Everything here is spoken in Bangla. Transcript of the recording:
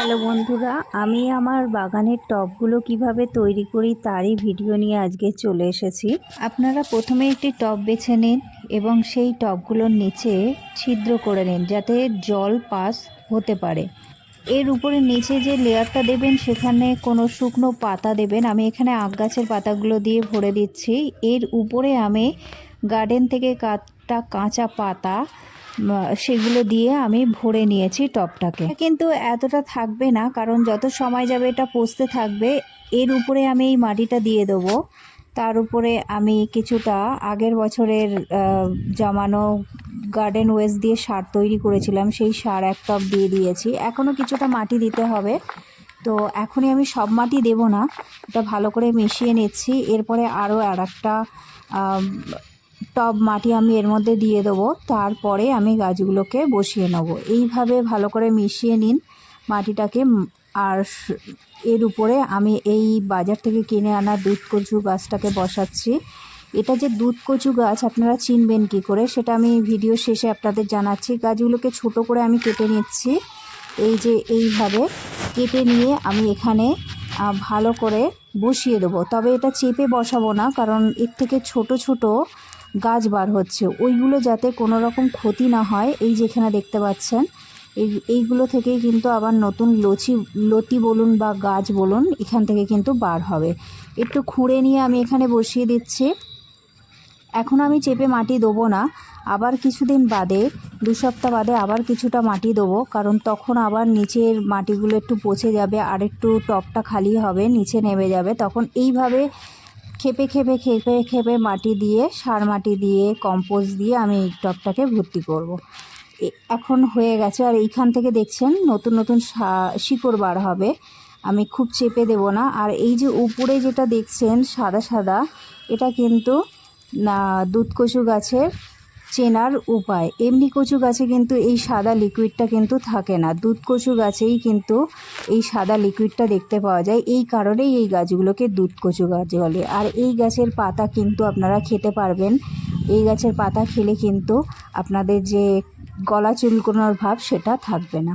হ্যালো বন্ধুরা, আমি আমার বাগানের টবগুলো কীভাবে তৈরি করি তারই ভিডিও নিয়ে আজকে চলে এসেছি। আপনারা প্রথমে একটি টব বেছে নিন এবং সেই টবগুলোর নিচে ছিদ্র করে নিন যাতে জল পাস হতে পারে। এর উপরে নিচে যে লেয়ারটা দেবেন সেখানে কোনো শুকনো পাতা দেবেন। আমি এখানে আখ গাছের পাতাগুলো দিয়ে ভরে দিচ্ছি। এর উপরে আমি গার্ডেন থেকে কাটা কাঁচা পাতা সেগুলো দিয়ে আমি ভরে নিয়েছি টবটাকে কিন্তু এতটা থাকবে না, কারণ যত সময় যাবে এটা পচতে থাকবে। এর উপরে আমি এই মাটিটা দিয়ে দেবো। তার উপরে আমি কিছুটা আগের বছরের জমানো গার্ডেন ওয়েস্ট দিয়ে সার তৈরি করেছিলাম, সেই সার এক টপ দিয়ে দিয়েছি। এখনও কিছুটা মাটি দিতে হবে। তো এখনই আমি সব মাটি দেবো না, এটা ভালো করে মিশিয়ে নিচ্ছি। এরপরে আরও আর একটা টব মাটি আমি এর মধ্যে দিয়ে দেবো, তারপরে আমি গাছগুলোকে বসিয়ে নেব। এইভাবে ভালো করে মিশিয়ে নিন মাটিটাকে আর এর উপরে আমি এই বাজার থেকে কিনে আনা দুধ কচু গাছটাকে বসাচ্ছি। এটা যে দুধ কচু গাছ, আপনারা চিনবেন কি করে, সেটা আমি ভিডিও শেষে আপনাদের জানাচ্ছি। গাছগুলোকে ছোট করে আমি কেটে নিচ্ছি। এই যে এইভাবে কেটে নিয়ে আমি এখানে ভালো করে বসিয়ে দেবো। তবে এটা চেপে বসাবো না, কারণ এর থেকে ছোট ছোট গাছ বার হচ্ছে। ওইগুলো যাতে কোনো রকম ক্ষতি না হয়, এই যেখানে দেখতে পাচ্ছেন, এই, এইগুলো থেকেই কিন্তু আবার নতুন লচি, লতি বলুন বা গাছ বলুন, এখান থেকে কিন্তু বার হবে। একটু খুঁড়ে নিয়ে আমি এখানে বসিয়ে দিচ্ছি। এখন আমি চেপে মাটি দেবো না। আবার কিছুদিন বাদে, দু সপ্তাহ বাদে আবার কিছুটা মাটি দেবো, কারণ তখন আবার নিচের মাটিগুলো একটু পচে যাবে, আর একটু টপটা খালি হবে, নিচে নেমে যাবে। তখন এইভাবে খেপে খেপে খেপে খেপে মাটি দিয়ে, সার মাটি দিয়ে কম্পোজ দিয়ে আমি এই টবটাকে ভর্তি করব। এখন হয়ে গেছে আর এইখান থেকে দেখছেন নতুন নতুন শিকড় বার হবে আমি খুব চেপে দেব না আর এই যে উপরে যেটা দেখছেন সাদা সাদা, এটা কিন্তু, না দুধ গাছের চেনার উপায়। এমনি কচু গাছে কিন্তু এই সাদা লিকুইডটা কিন্তু থাকে না। দুধ কচু গাছেই কিন্তু এই সাদা লিকুইডটা দেখতে পাওয়া যায়। এই কারণেই এই গাছগুলোকে দুধ কচু গাছ বলে। আর এই গাছের পাতা কিন্তু আপনারা খেতে পারবেন। এই গাছের পাতা খেলে কিন্তু আপনাদের যে গলা চুলকোনোর ভাব সেটা থাকবে না।